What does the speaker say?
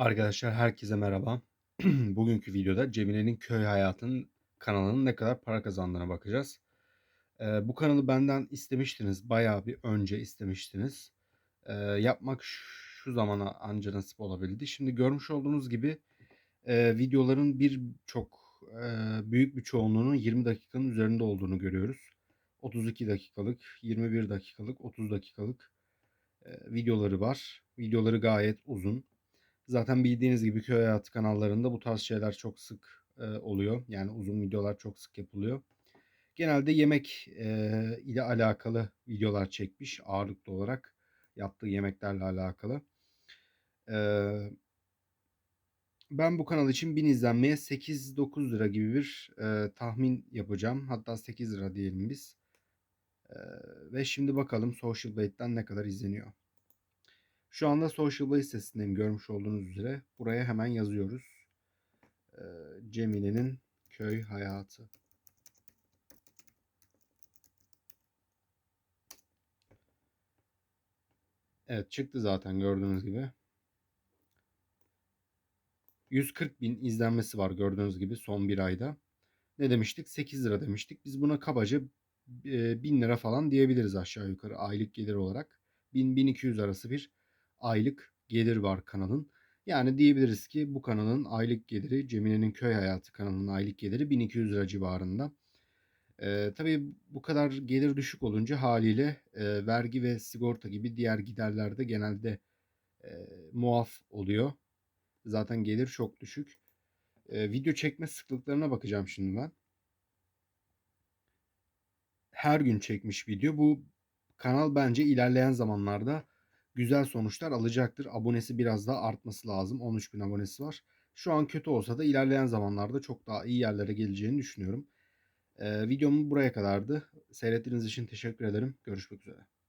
Arkadaşlar herkese merhaba. Bugünkü videoda Cemile'nin köy hayatının kanalının ne kadar para kazandığına bakacağız. Ee, bu kanalı benden istemiştiniz. Bayağı bir önce istemiştiniz. Ee, yapmak şu zamana anca nasip olabildi. Şimdi görmüş olduğunuz gibi e, videoların bir çok e, büyük bir çoğunluğunun 20 dakikanın üzerinde olduğunu görüyoruz. 32 dakikalık, 21 dakikalık, 30 dakikalık e, videoları var. Videoları gayet uzun. Zaten bildiğiniz gibi köy hayatı kanallarında bu tarz şeyler çok sık e, oluyor. Yani uzun videolar çok sık yapılıyor. Genelde yemek e, ile alakalı videolar çekmiş ağırlıklı olarak yaptığı yemeklerle alakalı. E, ben bu kanal için 1000 izlenmeye 8-9 lira gibi bir e, tahmin yapacağım. Hatta 8 lira diyelim biz. E, ve şimdi bakalım Social Bait'ten ne kadar izleniyor. Şu anda Social Blade sitesindeyim görmüş olduğunuz üzere. Buraya hemen yazıyoruz. Ee, Cemile'nin köy hayatı. Evet çıktı zaten gördüğünüz gibi. 140 bin izlenmesi var gördüğünüz gibi son bir ayda. Ne demiştik? 8 lira demiştik. Biz buna kabaca 1000 lira falan diyebiliriz aşağı yukarı aylık gelir olarak. 1000-1200 arası bir aylık gelir var kanalın. Yani diyebiliriz ki bu kanalın aylık geliri Cemile'nin köy hayatı kanalının aylık geliri 1200 lira civarında. Ee, tabii bu kadar gelir düşük olunca haliyle e, vergi ve sigorta gibi diğer giderlerde genelde e, muaf oluyor. Zaten gelir çok düşük. E, video çekme sıklıklarına bakacağım şimdi ben. Her gün çekmiş video. Bu kanal bence ilerleyen zamanlarda güzel sonuçlar alacaktır. Abonesi biraz daha artması lazım. 13 bin abonesi var. Şu an kötü olsa da ilerleyen zamanlarda çok daha iyi yerlere geleceğini düşünüyorum. Ee, videomu buraya kadardı. Seyrettiğiniz için teşekkür ederim. Görüşmek üzere.